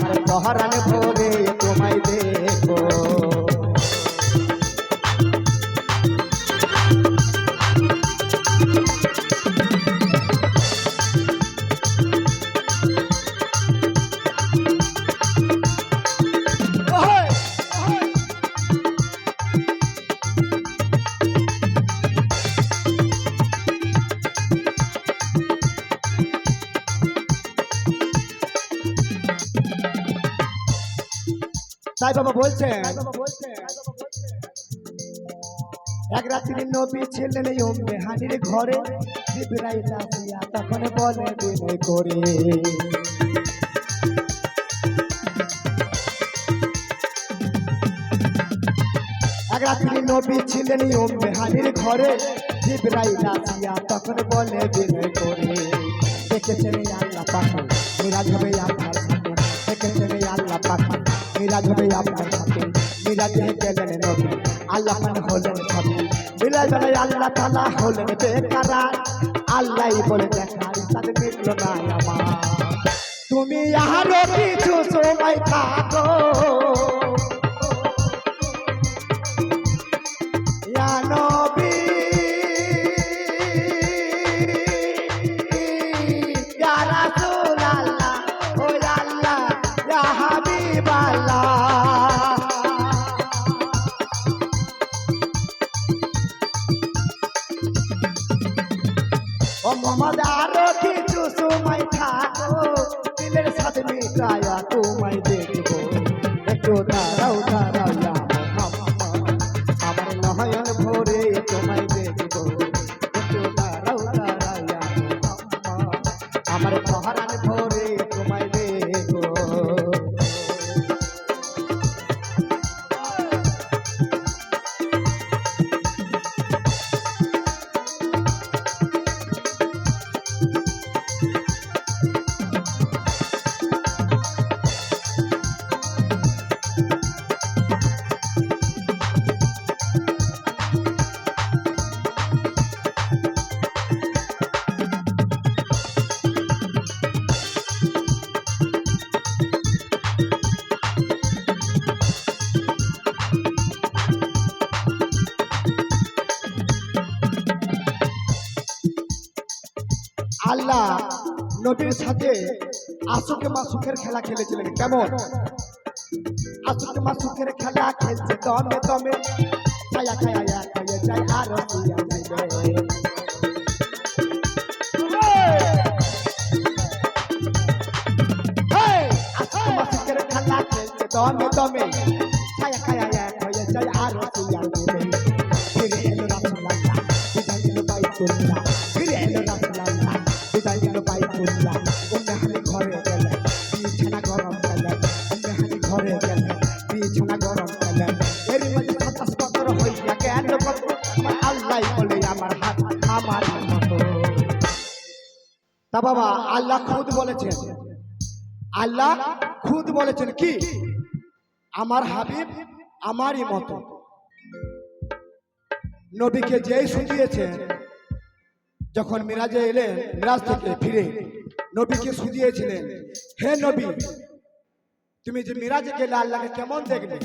আমার পহরান ভরে তোমায় দেখো তাই বাবা বলছেন, এক রাত্রি নবী ছিলেন এই ওম্মে হানির ঘরে, জিবরাইল আসিয়া তখন বলে, বিনয় করে। এক রাত্রি নবী ছিলেন এই ওম্মে হানির ঘরে, জিবরাইল আসিয়া তখন বলে, বিনয় করে। দেখেছেন আল্লাহ পাখি মিরাজ হবে আপনার দেখেছেন আল্লাহ পাখি মিরাজ হবে আপনার সাথে মিরাজে গেলেন নবী। আল্লাহ পান হলেন সবই মিরাজ বেলায় আল্লাহ তালা হলেন বেকারা আল্লাহ বলে দেখার সাথে মিটল না আমার। তুমি আরও কিছু সময় থাকো ও আরও কিছু সময় থাকো। দিলের সাথে মিটায়া আল্লাহ নবীর সাথে আসুকে মাসুকের খেলা খেলেছিলেন। কেমন? আসুকে মাসুকের খেলা খেলছে দমে দমে। ছায়া ছায়া হয়ে যায়, আর দমে দমে। তা বাবা, আল্লাহ খুদ বলেছেন। আল্লাহ খুদ বলেছেন কি? আমার হাবিব আমারই মতো। নবীকে যেই শুধিয়েছেন, যখন মিরাজে এলেন মিরাজ থেকে ফিরে, নবীকে শুধিয়েছিলেন, হে নবী, তুমি যে মিরাজে গেলে আল্লাহকে কেমন দেখবে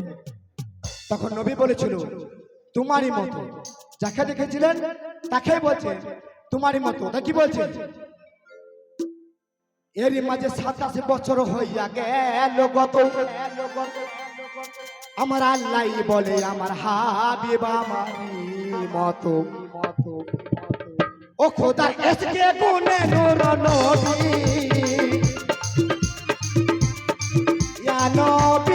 তখন নবী বলেছিল, তোমারই মতো। যাকে দেখেছিলেন তাকে বলছে তোমারই মতো। তা কি বলছে এরই মাঝে সাতাশি বছর হইয়া গেল গত আমার আল্লাহ বলে, আমার হাবিব আমারই মতো। ও খোদার এসকে গুনে নূর নবী। ইয়া নবী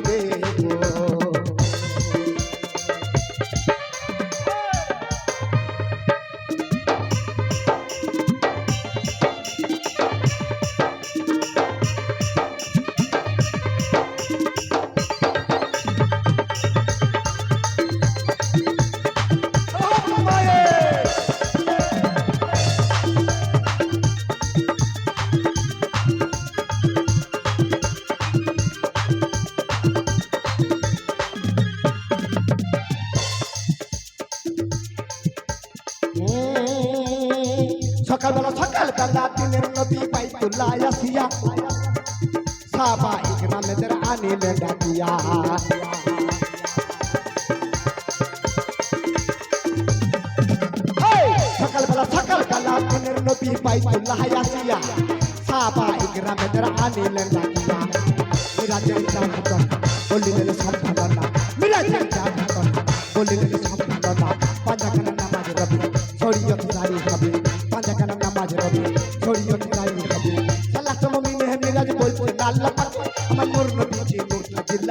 দিনের নবী বাইতুল্লাহ আসিয়া সাবা ইকরামেদের আনিলে ডাকিয়া সকালবেলা সকাল কালা দিনের নবী বাইতুল্লাহ আসিয়া সাবা ইকরামেদের আনিলে ডাকিয়া মিরাজের জাহাতন বলিলেন সম্ভাবনা মিরাজের জাহাতন বলিলেন সম্ভাবনা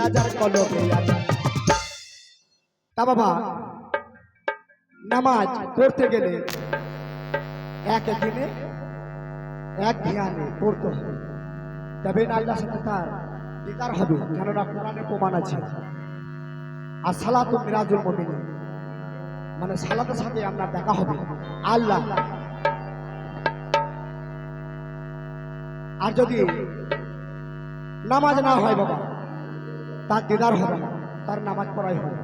আছে তা বাবা, নামাজ পড়তে গেলে এক এক ধ্যানে পড়তে হবে তবে না আল্লাহর সাথে তার দিদার হবে, কেননা কোরআনে প্রমাণ আছে। আর সালাতু মিরাজুল মুমিন মানে সালাতের সাথে আপনার দেখা হবে আল্লাহ। আর যদি নামাজ না হয় বাবা তার দিদার হবে না, তার নামাজ পড়াই হবে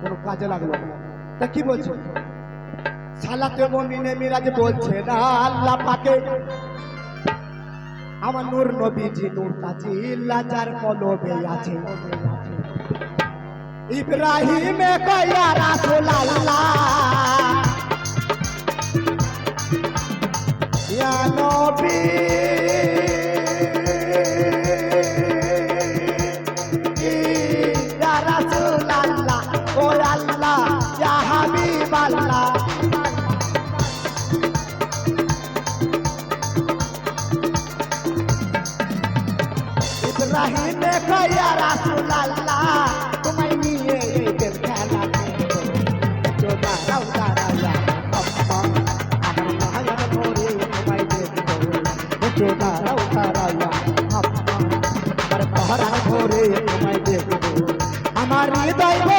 কোনো কাজে লাগল না। তা কি বলছে? সালাতে মমিনে মিরাজ বলছে, না, আল্লাহ পাকে আমার নূর নবীজি নূর কাছে লাজার কলবে আছে। ইব্রাহিম কয়া রাসূল আল্লাহ ইয়া নবী ইব্রাহিম কয়া রাসূল আল্লাহ তোমায় নিয়ে এদের খেলা একটু দাঁড়াও দাঁড়াইয়া আমার আমার হৃদয়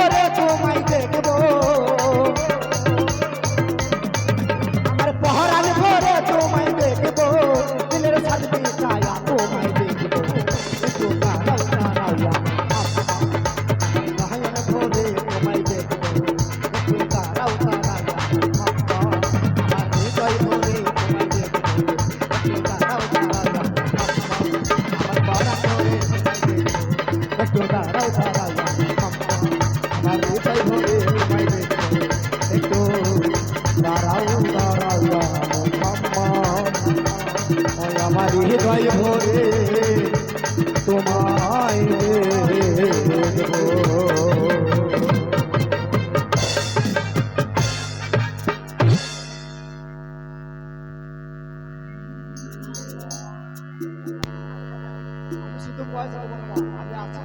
তোমায় দেখব